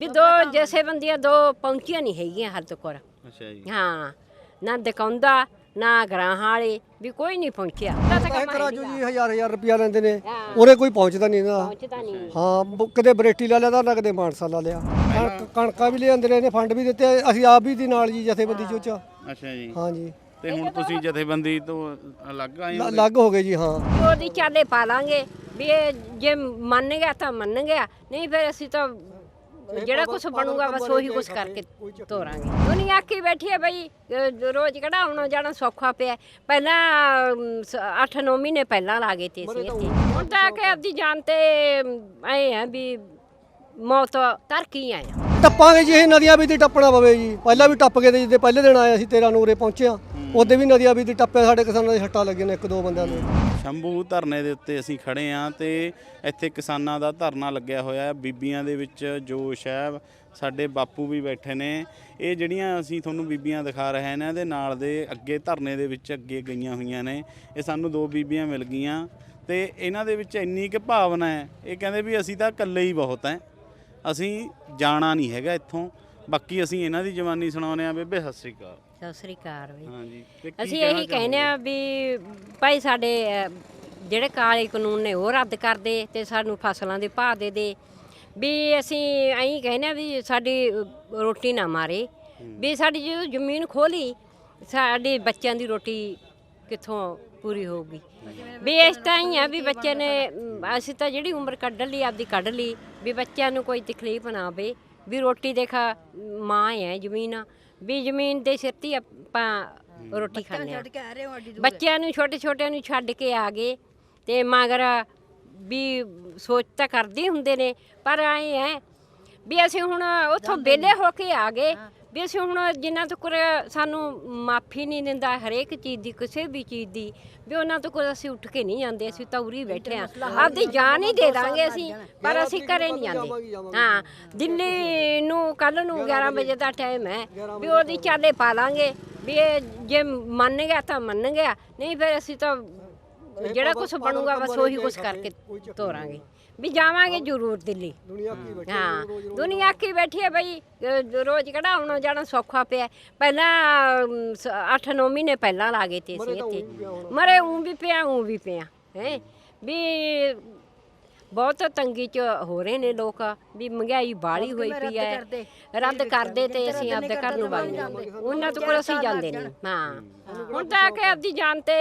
ਵੀ ਦੋ ਜਥੇਬੰਦੀਆਂ ਦੋ ਪਹੁੰਚੀਆਂ ਨਹੀਂ ਹੈਗੀਆਂ ਹਾਲ ਤੱਕ ਅੱਛਾ ਜੀ। ਹਾਂ ਨਾ ਦਕਾਉਂਦਾ ਨਾ ਗਰਾਹਾਂ ਵਾਲੇ ਵੀ ਕੋਈ ਨਹੀਂ ਪਹੁੰਚਿਆ। ਤਾਂ ਤਾਂ ਕੰਮ ਕਰਾਜੂ ਜੀ ਹਜ਼ਾਰ ਹਜ਼ਾਰ ਰੁਪਿਆ ਲੈਂਦੇ ਨੇ। ਹਾਂ। ਉਰੇ ਕੋਈ ਪਹੁੰਚਦਾ ਨਹੀਂ ਨਾ। ਪਹੁੰਚਦਾ ਨਹੀਂ। ਹਾਂ ਬ- ਕਦੇ ਬਰੇਟੀ ਲੈ ਲਿਆ ਤਾਂ ਨਾ ਕਦੇ ਮਾਨਸਾ ਲਾ ਲਿਆ। ਕਣਕ ਕਣਕਾਂ ਵੀ ਲਿਆਂਦੇ ਨੇ ਫੰਡ ਵੀ ਦਿੱਤੇ ਅਸੀਂ ਆਪ ਵੀ ਦੀ ਨਾਲ ਜੀ ਜਥੇਬੰਦੀ ਚੋਂ ਚ। ਅੱਛਾ ਜੀ। ਹਾਂ ਜੀ। ਤੇ ਹੁਣ ਤੁਸੀਂ ਜਥੇਬੰਦੀ ਤੋਂ ਅਲੱਗ ਆਏ ਹੋ ਲ- ਅਲੱਗ ਹੋ ਗਏ ਜੀ ਹਾਂ। ਵੀ ਉਹਦੀ ਚਾਲੇ ਪਾ ਲਾਂਗੇ। ਵੀ ਇਹ ਜੇ ਮੰਨ ਗਿਆ ਤਾਂ ਮੰਨ ਗਿਆ। ਨਹੀਂ ਫਿਰ ਅਸੀਂ ਤਾਂ ਜਿਹੜਾ ਕੁਝ ਬਣੂਗਾ ਬਸ ਉਹੀ ਕੁਝ ਕਰਕੇ ਤੋਰਾਂਗੇ। ਦੁਨੀਆ ਆਖੀ ਬੈਠੀ ਹੈ ਬਈ ਰੋਜ਼ ਕਿਹੜਾ ਆਉਣਾ ਜਾਣਾ ਸੌਖਾ ਪਿਆ। ਪਹਿਲਾਂ 8-9 ਮਹੀਨੇ ਪਹਿਲਾਂ ਲਾ ਗਏ ਤੇ ਅਸੀਂ ਇੱਥੇ। ਹੁਣ ਤਾਂ ਕਿ ਆਪਦੀ ਜਾਨ ਤੇ ਐ ਆ ਵੀ ਮੌਤ ਤਰ ਕੀ ਆਇਆ ਟੱਪਾਂਗੇ ਜੀ ਇਹ ਨਦੀਆਂ ਵੀ ਦੀ ਟੱਪਣਾ ਪਵੇ ਜੀ। ਪਹਿਲਾਂ ਵੀ ਟੱਪ ਕੇ ਤੇ ਜਿੱਦੇ ਪਹਿਲੇ ਦਿਨ ਆਏ ਅਸੀਂ 13 ਨੂੰ ਉਰੇ ਪਹੁੰਚੇ ਆ ਉਹਦੇ ਵੀ ਨਦੀਆਂ ਵੀ ਦੀ ਟੱਪੇ ਸਾਡੇ ਕਿਸਾਨਾਂ ਦੇ ਛੱਟਾਂ ਲੱਗੇ ਨੇ ਇੱਕ ਦੋ ਬੰਦਿਆਂ ਦੇ। ਸ਼ੰਭੂ ਧਰਨੇ ਦੇ ਉੱਤੇ ਅਸੀਂ ਖੜੇ ਆਂ ਤੇ ਇੱਥੇ ਕਿਸਾਨਾਂ ਦਾ ਧਰਨਾ ਲੱਗਿਆ ਹੋਇਆ ਹੈ। ਬੀਬੀਆਂ ਦੇ ਵਿੱਚ ਜੋਸ਼ ਹੈ। ਸਾਡੇ ਬਾਪੂ ਵੀ ਬੈਠੇ ਨੇ। ਇਹ ਜਿਹੜੀਆਂ ਅਸੀਂ ਤੁਹਾਨੂੰ ਬੀਬੀਆਂ ਦਿਖਾ ਰਹੇ ਨੇ ਇਹਦੇ ਨਾਲ ਦੇ ਅੱਗੇ ਧਰਨੇ ਦੇ ਵਿੱਚ ਅੱਗੇ ਗਈਆਂ ਹੋਈਆਂ ਨੇ। ਇਹ ਸਾਨੂੰ ਦੋ ਬੀਬੀਆਂ ਮਿਲ ਗਈਆਂ ਤੇ ਇਹਨਾਂ ਦੇ ਵਿੱਚ ਇੰਨੀ ਕੁ ਭਾਵਨਾ ਹੈ। ਇਹ ਕਹਿੰਦੇ ਵੀ ਅਸੀਂ ਤਾਂ ਇਕੱਲੇ ਹੀ ਬਹੁਤ ਹੈ। ਅਸੀਂ ਜਾਣਾ ਨਹੀਂ ਹੈਗਾ ਇੱਥੋਂ। ਬਾਕੀ ਅਸੀਂ ਇਹਨਾਂ ਦੀ ਜਵਾਨੀ ਸੁਣਾਉਂਦੇ ਆ ਬੇਬੇ ਸਤਿ ਸ੍ਰੀ ਅਕਾਲ। ਸਤਿ ਸ੍ਰੀ ਅਕਾਲ ਬਈ। ਹਾਂਜੀ ਤੇ ਕੀ ਅਸੀਂ ਇਹੀ ਕਹਿੰਦੇ ਆ ਵੀ ਭਾਈ ਸਾਡੇ ਅਹ, ਜਿਹੜੇ ਕਾਲੇ ਕਾਨੂੰਨ ਨੇ ਉਹ ਰੱਦ ਕਰ ਦੇ ਤੇ ਸਾਨੂੰ ਫਸਲਾਂ ਦੇ ਭਾਅ ਦੇ ਦੇ। ਵੀ ਅਸੀਂ ਐਂ ਕਹਿੰਦੇ ਆ ਵੀ ਸਾਡੀ ਅਹ, ਰੋਟੀ ਨਾ ਮਾਰੇ। ਵੀ ਸਾਡੀ ਜਦੋਂ ਜ਼ਮੀਨ ਖੋਲੀ ਸਾਡੇ ਬੱਚਿਆਂ ਦੀ ਰੋਟੀ ਕਿੱਥੋਂ ਪੂਰੀ ਹੋਊਗੀ? ਵੀ ਇਸ ਤਾਂ ਹੀ ਆ ਵੀ ਬੱਚੇ ਨੇ ਅਮ, ਅਸੀਂ ਤਾਂ ਜਿਹੜੀ ਉਮਰ ਕੱਢ ਲਈ ਆਪਦੀ ਕੱਢ ਲਈ। ਵੀ ਬੱਚਿਆਂ ਨੂੰ ਕੋਈ ਤਕਲੀਫ ਨਾ ਆਵੇ ਵੀ ਰੋਟੀ ਦੇਖਾ ਮਾਂ ਹੈ ਜ਼ਮੀਨ ਵੀ ਜ਼ਮੀਨ ਦੇ ਸਿਰ ਤੇ ਹੀ ਆਪਾਂ ਰੋਟੀ ਖਾਂਦੇ ਆ ਬੱਚਿਆਂ ਨੂੰ ਛੋਟੇ ਛੋਟਿਆਂ ਨੂੰ ਛੱਡ ਕੇ ਆ ਗਏ ਤੇ ਮਗਰ ਵੀ ਸੋਚ ਤਾਂ ਕਰਦੇ ਹੁੰਦੇ ਨੇ ਪਰ ਆਏ ਹੈ ਵੀ ਅਸੀਂ ਹੁਣ ਉੱਥੋਂ ਵਿਹਲੇ ਹੋ ਕੇ ਆ ਗਏ ਵੀ ਅਸੀਂ ਹੁਣ ਜਿੰਨਾ ਤੱਕ ਸਾਨੂੰ ਮਾਫੀ ਨਹੀਂ ਦਿੰਦਾ ਹਰੇਕ ਚੀਜ਼ ਦੀ ਕਿਸੇ ਵੀ ਚੀਜ਼ ਦੀ ਵੀ ਉਹਨਾਂ ਤੋਂ ਕੋਈ ਅਸੀਂ ਉੱਠ ਕੇ ਨਹੀਂ ਜਾਂਦੇ ਅਸੀਂ ਤਾਂ ਉਰੀ ਬੈਠੇ ਆ ਆਪਦੀ ਜਾਨ ਹੀ ਦੇ ਦਾਂਗੇ ਅਸੀਂ ਪਰ ਅਸੀਂ ਘਰੇ ਨਹੀਂ ਜਾਂਦੇ। ਹਾਂ ਦਿੱਲੀ ਨੂੰ ਕੱਲ ਨੂੰ 11 ਵਜੇ। ਦਾ ਟਾਈਮ ਹੈ ਵੀ ਉਹਦੀ ਚਾਲੇ ਪਾ ਲਾਂਗੇ ਵੀ ਇਹ ਜੇ ਮੰਨ ਗਿਆ ਤਾਂ ਮੰਨ ਗਿਆ ਨਹੀਂ ਫਿਰ ਅਸੀਂ ਤਾਂ ਜਿਹੜਾ ਕੁਝ ਬਣੂਗਾ ਬਸ ਉਹੀ ਕੁਝ ਕਰਕੇ ਤੋਰਾਂਗੇ। ਵੀ ਜਾਵਾਂਗੇ ਜ਼ਰੂਰ ਦਿੱਲੀ। ਦੁਨੀਆ ਕੀ ਬੈਠੀ ਹਾਂ ਦੁਨੀਆ ਆਖੀ ਬੈਠੀ ਹੈ ਬਈ ਰੋਜ਼ ਕਿਹੜਾ ਆਉਣਾ ਜਾਣਾ ਸੌਖਾ ਪਿਆ। ਪਹਿਲਾਂ 8-9 ਮਹੀਨੇ ਪਹਿਲਾਂ ਲਾ ਗਏ ਤੇ ਅਸੀਂ ਇੱਥੇ। ਮਰੇ ਉਂ ਵੀ ਪਿਆ ਉਂ ਵੀ ਪਿਆ ਹੈ। ਵੀ ਬਹੁਤ ਤੰਗੀ ਚ ਹੋ ਰਹੇ ਨੇ ਲੋਕ ਵੀ ਮਹਿੰਗਾਈ ਬਾੜੀ ਹੋਈ ਪਈ ਹੈ ਰੱਦ ਕਰਦੇ ਤੇ ਅਸੀਂ ਆਪਦੇ ਘਰ ਨੂੰ ਵਗ ਜਾਂਦੇ ਉਹਨਾਂ ਤੋਂ ਕੋਲ ਅਸੀਂ ਜਾਂਦੇ ਨਹੀਂ। ਹਾਂ। ਹੁਣ ਤਾਂ ਕਿ ਆਪਦੀ ਜਾਨ ਤੇ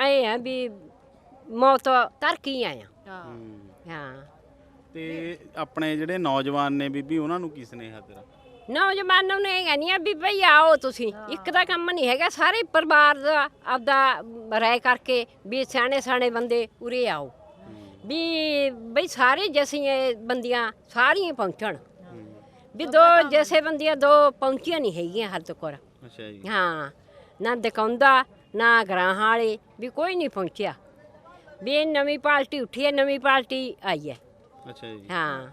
ਐ ਆ ਵੀ ਮੌਤ ਤਰ ਕੀ ਆਇਆ ਹੂੰ। ਹਾਂ। ਤੇ ਆਪਣੇ ਜਿਹੜੇ ਨੌਜਵਾਨ ਨੇ ਬੀਬੀ ਉਹਨਾਂ ਨੂੰ ਕੀ ਸੁਨੇਹਾ ਤੇਰਾ? ਨੌਜਵਾਨਾਂ ਨੂੰ ਇਹ ਕਹਿੰਦੀ ਆ ਵੀ ਭਈ ਆਓ ਤੁਸੀਂ। ਇੱਕ ਦਾ ਕੰਮ ਨਹੀਂ ਹੈਗਾ ਸਾਰੇ ਪਰਿਵਾਰ ਦਾ ਆਪਦਾ ਰਾਏ ਕਰਕੇ ਵੀ ਸਿਆਣੇ ਸਿਆਣੇ ਬੰਦੇ ਉਰੇ ਆਓ। ਵੀ ਬਈ ਸਾਰੇ ਜਸੀਆਂ ਬੰਦੀਆਂ ਸਾਰੀਆਂ ਪਹੁੰਚਣ। ਵੀ ਦੋ ਜਸੇ ਬੰਦੀਆਂ ਦੋ ਪਹੁੰਚੀਆਂ ਨਹੀਂ ਹੈਗੀਆਂ ਹਾਲ ਤੱਕ ਅੱਛਾ ਜੀ। ਹਾਂ ਨਾ ਦਕਾਉਂਦਾ ਨਾ ਗਰਾਹਾਂ ਵਾਲੇ ਵੀ ਕੋਈ ਨਹੀਂ ਪਹੁੰਚਿਆ। ਵੀ ਇਹ ਨਵੀਂ ਪਾਰਟੀ ਉੱਠੀ ਹੈ ਨਵੀਂ ਪਾਰਟੀ ਆਈ ਹੈ। ਅੱਛਾ ਜੀ। ਹਾਂ।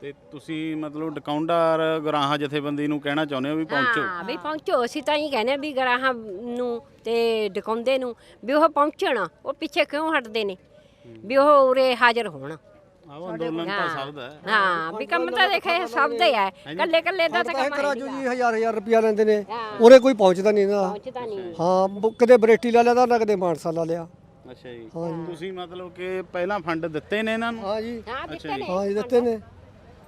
ਤੇ ਤੁਸੀਂ ਮਤਲਬ ਡਕਾਉਂਡਾਰ ਗਰਾਹਾਂ ਜਥੇਬੰਦੀ ਨੂੰ ਕਹਿਣਾ ਚਾਹੁੰਦੇ ਹੋ ਵੀ ਪਹੁੰਚੋ? ਹਾਂ ਵੀ ਪਹੁੰਚੋ। ਅਸੀਂ ਤਾਂ ਹੀ ਕਹਿੰਦੇ ਹਾਂ ਵੀ ਗਰਾਹਾਂ ਨੂੰ ਤੇ ਡਕਾਉਂਦੇ ਨੂੰ ਵੀ ਉਹ ਪਹੁੰਚਣ ਉਹ ਪਿੱਛੇ ਕਿਉਂ ਹਟਦੇ ਨੇ? ਵੀ ਉਹ ਉਰੇ ਹਾਜ਼ਰ ਹੋਣ। ਆਹ ਅੰਦੋਲਨ ਤਾਂ ਸਭ ਦਾ ਹੈ। ਹਾਂ ਵੀ ਕੰਮ ਤਾਂ ਦੇਖੇ ਸਭ ਦਾ ਹੀ ਹੈ। ਕੱਲੇ ਕੱਲੇ ਦਾ ਤਾਂ ਐ ਕੰਮ ਹੈ ਕਰਾਜੂ ਨੀਗਾ। ਜੀ ਹਜ਼ਾਰ ਹਜ਼ਾਰ ਰੁਪਿਆ ਲੈਂਦੇ ਨੇ। ਹਾਂ। ਉਰੇ ਕੋਈ ਪਹੁੰਚਦਾ ਨਹੀਂ ਨਾ ਪਹੁੰਚਦਾ ਨਹੀਂ। ਹਾਂ ਬ- ਕਦੇ ਬਰੇਟੀ ਲੈ ਲਿਆ ਤਾਂ ਨਾ ਕਦੇ ਮਾਨਸਾ ਲਾ ਲਿਆ। ਅੱਛਾ ਜੀ। ਹਾਂ ਤੁਸੀਂ ਮਤਲਬ ਕਿ ਪਹਿਲਾਂ ਫੰਡ ਦਿੱਤੇ ਨੇ ਇਹਨਾਂ ਨੂੰ? ਹਾਂ ਜੀ। ਹਾਂ ਦਿੱਤੇ ਅੱਛਾ ਨੇ। ਹਾਂ ਜੀ ਦਿੱਤੇ ਨੇ।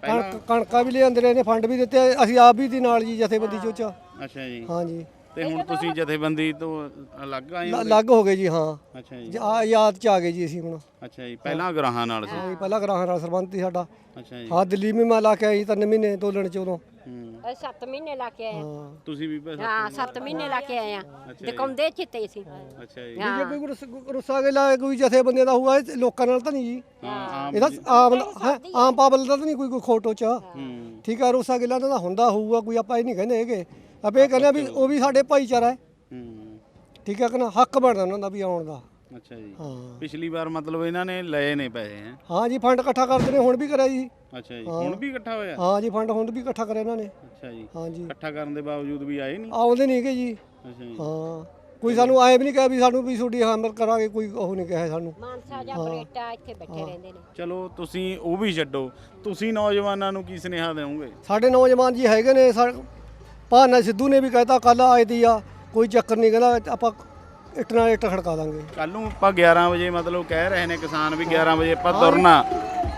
ਕਣਕ ਕਣਕਾਂ ਵੀ ਲਿਆਂਦੇ ਰਹੇ ਨੇ ਫੰਡ ਵੀ ਦਿੱਤੇ ਅਸੀਂ ਆਪ ਵੀ ਦੀ ਨਾਲ ਜੀ ਜਥੇਬੰਦੀ ਚੋਂ ਚ ਅੱਛਾ ਜੀ। ਹਾਂ ਜੀ। ਤੇ ਹੁਣ ਤੁਸੀਂ ਜਥੇਬੰਦੀ ਤੋਂ ਅਲੱਗ ਆਏ ਹੋ ਅਲੱਗ ਹੋ ਗਏ ਜੀ ਹਾਂ। ਅੱਛਾ ਜੀ। ਆ ਯਾਦ ਚ ਆ ਗਏ ਜੀ ਅਸੀਂ ਹੁਣ। ਅੱਛਾ ਜੀ ਪਹਿਲਾਂ ਗਰਾਹਾਂ ਨਾਲ ਸੀ। ਹਾਂ ਜੀ, ਪਹਿਲਾਂ ਗਰਾਹਾਂ ਨਾਲ ਸਰਬੰਧ ਸੀ ਸਾਡਾ। ਅੱਛਾ ਜੀ। ਹਾਂ ਦਿੱਲੀ ਵੀ ਮੈਂ ਲਾ ਕੇ ਆਈ ਤਿੰਨ ਮਹੀਨੇ ਤੋਲਣ ਚ ਉਦੋਂ। ਹੂੰ। ਅਸੀਂ 7 ਮਹੀਨੇ ਲਾ ਕੇ ਆਏ ਹਾਂ। ਹਾਂ। ਤੁਸੀਂ ਵੀ ਬਸ ਹਾਂ 7 ਮਹੀਨੇ ਲਾ ਕੇ ਆਏ ਆ। ਜੀ। ਦਿਖਾਉਂਦੇ ਚਿੱਤੇ ਸੀ। ਅੱਛਾ ਜੀ। ਜੇ ਕੋਈ ਗੁੱਸ- ਗੁੱਸਾ ਕੇ ਲਾ ਕੋਈ ਜਥੇਬੰਦੀਆਂ ਦਾ ਹੋਊਗਾ ਇਹ ਲੋਕਾਂ ਨਾਲ ਤਾਂ ਨਹੀਂ ਜੀ। ਹਾਂ ਆਮ ਇਹਦਾ ਆਮ ਹੈਂ, ਆਮ ਪਾਬਲ ਦਾ ਤਾਂ ਨਹੀਂ ਕੋਈ ਕੋਈ ਖੋਟੋ ਚ। ਹੂੰ। ਠੀਕ ਆ ਰੋਸਾ ਗਿਲਾ ਤਾਂ ਹੁੰਦਾ ਹੋਊਗਾ ਕੋਈ ਆਪਾਂ ਇਹ ਨਹੀਂ ਕਹਿੰਦੇ ਹੈਗੇ। ਆਪੇ ਇਹ ਕਹਿੰਦੇ ਆ ਵੀ ਉਹ ਵੀ ਸਾਡੇ ਭਾਈਚਾਰਾ ਹੈ। ਹੂੰ। ਠੀਕ ਹੈ ਕਿ ਨਾ? ਹੱਕ ਬਣਦਾ ਉਹਨਾਂ ਦਾ ਵੀ ਆਉਣ ਦਾ। ਅੱਛਾ ਜੀ। ਹਾਂ। ਪਿਛਲੀ ਵਾਰ ਮਤਲਬ ਇਹਨਾਂ ਨੇ ਲਏ ਨੇ ਪੈਸੇ ਹੈ? ਹਾਂ ਜੀ ਫੰਡ ਇਕੱਠਾ ਕਰਦੇ ਨੇ ਹੁਣ ਵੀ ਕਰਿਆ ਜੀ। ਅੱਛਾ ਜੀ। ਹੁਣ ਵੀ ਇਕੱਠਾ ਹੋਇਆ? ਹਾਂ ਜੀ ਫੰਡ ਹੁਣ ਵੀ ਇਕੱਠਾ ਕਰਿਆ ਇਹਨਾਂ ਨੇ। ਅੱਛਾ ਜੀ। ਹਾਂ ਜੀ। ਇਕੱਠਾ ਕਰਨ ਦੇ ਬਾਵਜੂਦ ਵੀ ਆਏ ਨਹੀਂ ਆਉਂਦੇ ਨਹੀਂ ਹੈਗੇ ਜੀ। ਅੱਛਾ ਜੀ। ਹਾਂ। ਕੋਈ ਸਾਨੂੰ ਐਂ ਵੀ ਨਹੀਂ ਕਿਹਾ ਵੀ ਸਾਨੂੰ ਵੀ ਤੁਹਾਡੀ ਹਾਮਲ ਕਰਾਂਗੇ ਕੋਈ ਉਹ ਨਹੀਂ ਕਿਹਾ ਸਾਨੂੰ। ਮਾਨਸਾ ਜਾਂ ਬਰੇਟਾ ਇੱਥੇ ਬੈਠੇ ਰਹਿੰਦੇ ਨੇ। ਚਲੋ ਤੁਸੀਂ ਉਹ ਵੀ ਛੱਡੋ। ਤੁਸੀਂ ਨੌਜਵਾਨਾਂ ਨੂੰ ਕੀ ਸੁਨੇਹਾ ਦੇਵੋਗੇ? ਸਾਡੇ ਨੌਜਵਾਨ ਜੀ ਹੈਗੇ ਨੇ ਸਾ- ਭਾਨਾ ਸਿੱਧੂ ਨੇ ਵੀ ਕਹਿਤਾ ਕੱਲ ਆਏ ਦੀ ਆ ਕੋਈ ਚੱਕਰ ਨਹੀਂ ਕਹਿੰਦਾ ਆਪਾਂ ਇੱਟ ਨਾਲ ਇੱਟ ਖੜਕਾ ਦਾਂਗੇ। ਕੱਲ ਨੂੰ ਆਪਾਂ 11 ਵਜੇ ਮਤਲਬ ਕਹਿ ਰਹੇ ਨੇ ਕਿਸਾਨ ਵੀ 11 ਵਜੇ ਆਪਾਂ ਤੁਰਨਾ।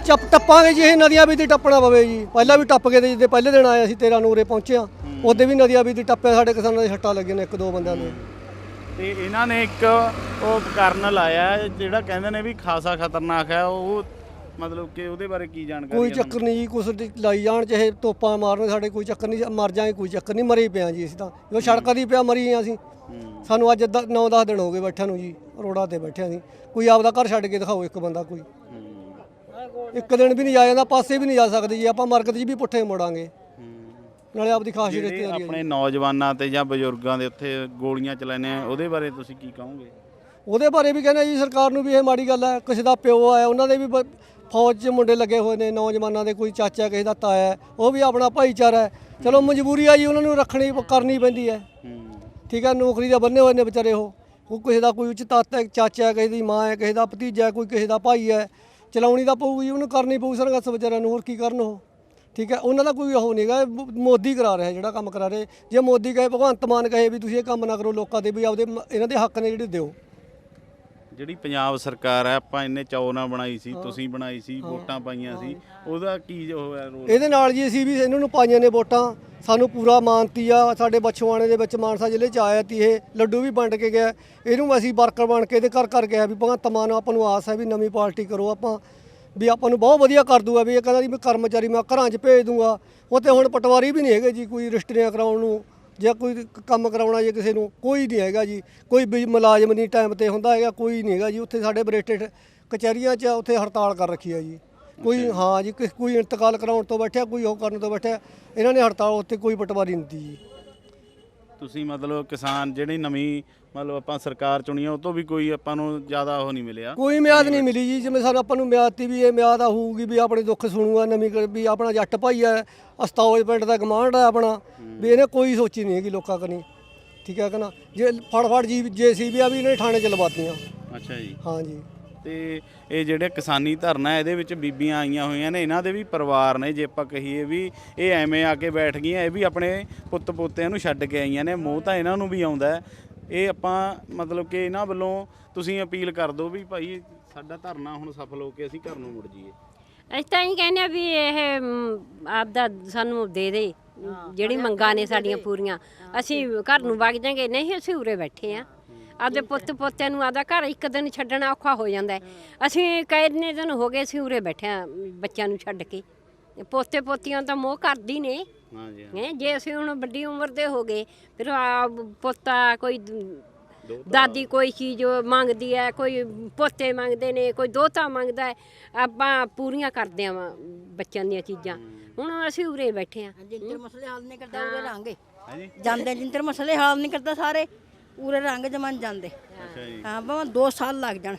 ਚੱਪ ਟੱਪਾਂਗੇ ਜੀ ਇਹ ਨਦੀਆਂ ਵੀ ਦੀ ਟੱਪਣਾ ਪਵੇ ਜੀ। ਪਹਿਲਾਂ ਵੀ ਟੱਪ ਕੇ ਤੇ ਜਿੱਦੇ ਪਹਿਲੇ ਦਿਨ ਆਏ ਅਸੀਂ ਤੇਰਾ ਨੂਰੇ ਪਹੁੰਚਿਆ। ਉਹਦੇ ਵੀ ਨਦੀਆਂ ਵੀ ਦੀ ਟੱਪਿਆ ਸਾਡੇ ਕਿਸਾਨਾਂ ਦੇ ਛੱਟਾਂ ਲੱਗੇ ਨੇ ਇੱਕ ਦੋ ਬੰਦਿਆਂ ਦੇ। ਤੇ ਇਹਨਾਂ ਨੇ ਇੱਕ ਉਹ ਉਪਕਰਨ ਲਾਇਆ ਜਿਹੜਾ ਕਹਿੰਦੇ ਨੇ ਵੀ ਖਾਸਾ ਖਤਰਨਾਕ ਹੈ ਉਹ ਮਤਲਬ ਕਿ ਉਹਦੇ ਬਾਰੇ ਕੀ ਜਾਣਕਾਰੀ ਕੋਈ ਚੱਕਰ ਨਹੀਂ ਜੀ ਕੁਛ ਦੀ ਲਾਈ ਜਾਣ ਚਾਹੇ ਤੋਪਾਂ ਮਾਰਨ ਸਾਡੇ ਕੋਈ ਚੱਕਰ ਨਹੀਂ ਮਰ ਜਾਏ ਕੋਈ ਚੱਕਰ ਨਹੀਂ ਮਰੇ ਪਿਆ ਜੀ ਅਸੀਂ ਤਾਂ। ਜੋ ਸੜਕਾਂ ਦੀ ਪਿਆ ਮਰੀ ਆ ਅਸੀਂ। ਸਾਨੂੰ ਅੱਜ 9-10 ਦਿਨ ਹੋ ਗਏ ਬੈਠਿਆਂ ਨੂੰ ਜੀ ਰੋਡਾਂ ਤੇ ਬੈਠਿਆਂ ਸੀ ਕੋਈ ਆਪਦਾ ਘਰ ਛੱਡ ਕੇ ਦਿਖਾਓ ਇੱਕ ਬੰਦਾ ਕੋਈ। ਇੱਕ ਦਿਨ ਵੀ ਨਹੀਂ ਜਾ ਜਾਂਦਾ ਪਾਸੇ ਵੀ ਨਹੀਂ ਜਾ ਸਕਦੇ ਜੀ। ਆਪਾਂ ਮਰਕਤ ਜੀ ਵੀ ਪੁੱਠੇ ਮੋੜਾਂਗੇ। ਨਾਲੇ ਆਪਦੀ ਖਾਸ ਰਿਸ਼ਤੇਦਾਰੀ ਹੈ ਆਪਣੇ ਨੌਜਵਾਨਾਂ ਤੇ ਜਾਂ ਬਜ਼ੁਰਗਾਂ ਦੇ ਉੱਥੇ ਗੋਲੀਆਂ ਚਲਾਉਂਦੇ ਆ ਉਹਦੇ ਬਾਰੇ ਤੁਸੀਂ ਕੀ ਕਹੋਗੇ? ਉਹਦੇ ਬਾਰੇ ਵੀ ਕਹਿੰਦੇ ਜੀ ਸਰਕਾਰ ਨੂੰ ਵੀ ਇਹ ਮਾੜੀ ਗੱਲ ਹੈ। ਕਿਸੇ ਦਾ ਪਿਓ ਹੈ ਉਹਨਾਂ ਦੇ ਵੀ ਫੌਜ 'ਚ ਮੁੰਡੇ ਲੱਗੇ ਹੋਏ ਨੇ ਨੌਜਵਾਨਾਂ ਦੇ ਕੋਈ ਚਾਚਾ ਕਿਸੇ ਦਾ ਤਾਇਆ ਹੈ ਉਹ ਵੀ ਆਪਣਾ ਭਾਈਚਾਰਾ ਹੈ। ਚਲੋ ਮਜਬੂਰੀ ਆ ਜੀ ਉਹਨਾਂ ਨੂੰ ਰੱਖਣੀ ਕਰਨੀ ਪੈਂਦੀ ਹੈ। ਠੀਕ ਹੈ ਨੌਕਰੀ ਦਾ ਬੰਨੇ ਹੋਏ ਨੇ ਵਿਚਾਰੇ ਉਹ। ਉਹ ਕਿਸੇ ਦਾ ਕੋਈ ਉੱਚ ਤਾਤਾ ਹੈ, ਚਾਚਾ ਹੈ ਕਿਸੇ ਦੀ ਮਾਂ ਹੈ ਕਿਸੇ ਦਾ ਭਤੀਜਾ ਹੈ, ਕੋਈ ਕਿਸੇ ਦਾ ਭਾਈ ਹੈ। ਚਲਾਉਣੀ ਤਾਂ ਪਊਗੀ ਉਹਨੂੰ ਕਰਨੀ ਪਊ ਸਰਗਸ ਵਿਚਾਰਿਆਂ ਨੂੰ ਹੋਰ ਕੀ ਕਰਨ ਉਹ? ਠੀਕ ਹੈ ਉਹਨਾਂ ਦਾ ਕੋਈ ਉਹ ਨਹੀਂਗਾ ਮੋਦੀ ਕਰਾ ਰਿਹਾ ਜਿਹੜਾ ਕੰਮ ਕਰਾ ਰਹੇ। ਜੇ ਮੋਦੀ ਕਹੇ ਭਗਵੰਤ ਮਾਨ ਕਹੇ ਵੀ ਤੁਸੀਂ ਇਹ ਕੰਮ ਨਾ ਕਰੋ ਲੋਕਾਂ ਦੇ ਵੀ ਆਪਦੇ ਮ- ਇਹਨਾਂ ਦੇ ਹੱਕ ਨੇ ਜਿਹੜੇ ਦਿਓ। ਜਿਹੜੀ ਪੰਜਾਬ ਸਰਕਾਰ ਹੈ ਆਪਾਂ ਇੰਨੇ ਚੌ ਨਾਲ ਬਣਾਈ ਸੀ ਤੁਸੀਂ ਬਣਾਈ ਸੀ ਵੋਟਾਂ ਪਾਈਆਂ ਸੀ ਉਹਦਾ ਕੀ ਉਹ ਹੈ ਰੋਲ? ਇਹਦੇ ਨਾਲ ਜੀ ਅਸੀਂ ਵੀ ਇਹਨਾਂ ਨੂੰ ਪਾਈਆਂ ਨੇ ਵੋਟਾਂ। ਸਾਨੂੰ ਪੂਰਾ ਮਾਨਤੀ ਆ ਸਾਡੇ ਬਛਵਾਣੇ ਦੇ ਵਿੱਚ ਮਾਨਸਾ ਜ਼ਿਲ੍ਹੇ ਚ ਆਇਆ ਤੀ ਇਹ ਲੱਡੂ ਵੀ ਵੰਡ ਕੇ ਗਿਆ। ਇਹਨੂੰ ਅਸੀਂ ਵਰਕਰ ਬਣ ਕੇ ਇਹਦੇ ਘਰ ਘਰ ਗਿਆ ਵੀ ਭਗਵੰਤ ਮਾਨ ਆਪਾਂ ਨੂੰ ਆਸ ਹੈ ਵੀ ਨਵੀਂ ਪਾਰਟੀ ਕਰੋ ਆਪਾਂ ਵੀ ਆਪਾਂ ਨੂੰ ਬਹੁਤ ਵਧੀਆ ਕਰ ਦੂਗਾ ਵੀ ਇਹ ਕਹਿੰਦਾ ਜੀ ਮੈਂ ਕਰਮਚਾਰੀ ਮੈਂ ਘਰਾਂ 'ਚ ਭੇਜ ਦੂੰਗਾ। ਉਹ ਤੇ ਹੁਣ ਪਟਵਾਰੀ ਵੀ ਨਹੀਂ ਹੈਗੇ ਜੀ ਕੋਈ ਰਜਿਸਟਰੀਆਂ ਕਰਾਉਣ ਨੂੰ। ਜਾਂ ਕੋਈ ਕੰਮ ਕਰਾਉਣਾ ਜੇ ਕਿਸੇ ਨੂੰ ਕੋਈ ਨਹੀਂ ਹੈਗਾ ਜੀ। ਕੋਈ ਵੀ ਮੁਲਾਜ਼ਮ ਨਹੀਂ ਟਾਈਮ ਤੇ ਹੁੰਦਾ ਹੈਗਾ ਕੋਈ ਨਹੀਂ ਹੈਗਾ ਜੀ। ਉੱਥੇ ਸਾਡੇ ਬਰੇਟੇ ਕਚਹਿਰੀਆਂ 'ਚ ਉੱਥੇ ਹੜਤਾਲ ਕਰ ਰੱਖੀ ਹੈ ਜੀ। ਕੋਈ ਹਾਂ ਜੀ ਕੋਈ ਇੰਤਕਾਲ ਕਰਾਉਣ ਤੋਂ ਬੈਠਿਆ ਕੋਈ ਉਹ ਕਰਨ ਤੋਂ ਬੈਠਿਆ। ਇਹਨਾਂ ਨੇ ਹੜਤਾਲ ਉੱਤੇ ਕੋਈ ਪਟਵਾਰੀ ਨਹੀਂ ਦਿੱਤੀ ਜੀ। ਤੁਸੀਂ ਮਤਲਬ ਕਿਸਾਨ ਜਿਹੜੀ ਨਵੀਂ ਮਤਲਬ ਆਪਾਂ ਸਰਕਾਰ ਚੁਣੀ ਆ ਉਹ ਤੋਂ ਵੀ ਕੋਈ ਆਪਾਂ ਨੂੰ ਜ਼ਿਆਦਾ ਉਹ ਨਹੀਂ ਮਿਲਿਆ? ਕੋਈ ਮਿਆਦ ਨਹੀਂ ਮਿਲੀ ਜੀ ਜਿਵੇਂ ਸਾਨੂੰ ਆਪਾਂ ਨੂੰ ਮਿਆਦ ਤੀ ਵੀ ਇਹ ਮਿਆਦ ਆ ਹੋਊਗੀ ਵੀ ਆਪਣੇ ਦੁੱਖ ਸੁਣੂਗਾ ਨਵੀਂ ਕ- ਵੀ ਆਪਣਾ ਜੱਟ ਭਾਈ ਹੈ ਅਸਤੌਜ ਪਿੰਡ ਦਾ ਗਮਾਂਡ ਹੈ ਆਪਣਾ ਵੀ ਇਹਨੇ ਕੋਈ ਸੋਚੀ ਨਹੀਂ ਹੈਗੀ ਲੋਕਾਂ ਕਨੀ। ਠੀਕ ਹੈ ਕਿ ਨਾ? ਜੇ ਫੜ ਫੜ ਜੀ ਜੇ ਸੀ ਵੀ ਆ ਵੀ ਇਹਨੇ ਥਾਣੇ ਚ ਲਵਾਤੀਆਂ। ਅੱਛਾ ਜੀ। ਹਾਂ ਜੀ। ਤੇ ਇਹ ਜਿਹੜੇ ਕਿਸਾਨੀ ਧਰਨਾ ਇਹਦੇ ਵਿੱਚ ਬੀਬੀਆਂ ਆਈਆਂ ਹੋਈਆਂ ਨੇ ਇਹਨਾਂ ਦੇ ਵੀ ਪਰਿਵਾਰ ਨੇ ਜੇ ਆਪਾਂ ਕਹੀਏ ਵੀ ਇਹ ਐਵੇਂ ਆ ਕੇ ਬੈਠ ਗਈਆਂ ਇਹ ਵੀ ਆਪਣੇ ਪੁੱਤ ਪੋਤਿਆਂ ਨੂੰ ਛੱਡ ਕੇ ਆਈਆਂ ਨੇ ਮੋਹ ਤਾਂ ਇਹਨਾਂ ਨੂੰ ਵੀ ਆਉਂਦਾ ਹੈ। ਇਹ ਆਪਾਂ ਮਤਲਬ ਕਿ ਇਹਨਾਂ ਵੱਲੋਂ ਤੁਸੀਂ ਅਪੀਲ ਕਰ ਦਿਓ ਵੀ ਭਾਈ ਸਾਡਾ ਧਰਨਾ ਹੁਣ ਸਫਲ ਹੋ ਕੇ ਅਸੀਂ ਘਰ ਨੂੰ ਮੁੜ ਜਾਈਏ। ਅਸੀਂ ਤਾਂ ਹੀ ਕਹਿੰਦੇ ਆ ਵੀ ਇਹ ਮ, ਆਪਦਾ ਸਾਨੂੰ ਦੇ ਦੇ ਜਿਹੜੀ ਮੰਗਾਂ ਨੇ ਸਾਡੀਆਂ ਪੂਰੀਆਂ। ਅਸੀਂ ਘਰ ਨੂੰ ਵਗ ਜਾਾਂਗੇ ਨਹੀਂ ਅਸੀਂ ਉਰੇ ਬੈਠੇ ਆ ਆਪਦੇ ਪੁੱਤ ਪੋਤਿਆਂ ਨੂੰ ਆਦਾ ਘਰ ਇੱਕ ਦਿਨ ਛੱਡਣਾ ਔਖਾ ਹੋ ਜਾਂਦਾ ਹੈ। ਅਸੀਂ ਕਿੰਨੇ ਦਿਨ ਹੋ ਗਏ ਅਸੀਂ ਉਰੇ ਬੈਠੇ ਆ ਬੱਚਿਆਂ ਨੂੰ ਛੱਡ ਕੇ। ਪੋਤੇ ਪੋਤੀਆਂ ਤਾਂ ਮੋਹ ਕਰਦੀ ਨੇ। ਹਾਂ ਜੀ ਹਾਂ। ਹੈਂ ਜੇ। ਅਸੀਂ ਹੁਣ ਵੱਡੀ ਉਮਰ ਦੇ ਹੋ ਗਏ ਫਿਰ ਆ ਪੋਤਾ ਕੋਈ ਦ- ਦਾਦੀ ਕੋਈ ਚੀਜ਼ ਮੰਗਦੀ ਹੈ ਕੋਈ ਪੋਤੇ ਮੰਗਦੇ ਨੇ ਕੋਈ ਦੋਤਾ ਮੰਗਦਾ ਹੈ ਆਪਾਂ ਪੂਰੀਆਂ ਕਰਦੇ ਆ ਬੱਚਿਆਂ ਦੀਆਂ ਚੀਜ਼ਾਂ। ਹੁਣ ਅਸੀਂ ਉਰੇ ਬੈਠੇ ਆ ਜਿੰਦਰ ਮਸਲੇ ਹੱਲ ਨਹੀਂ ਕਰਦਾ ਹੈ ਜੀ। ਜਾਂਦੇ ਜਿੰਦਰ ਮਸਲੇ ਹੱਲ ਨਹੀਂ ਕਰਦਾ ਸਾਰੇ। ਪੂਰੇ ਰੰਗ ਜਮਨ ਜਾਂਦੇ। ਅੱਛਾ ਜੀ। ਹਾਂ ਭਾਵੇਂ 2 ਸਾਲ ਲੱਗ ਜਾਣ।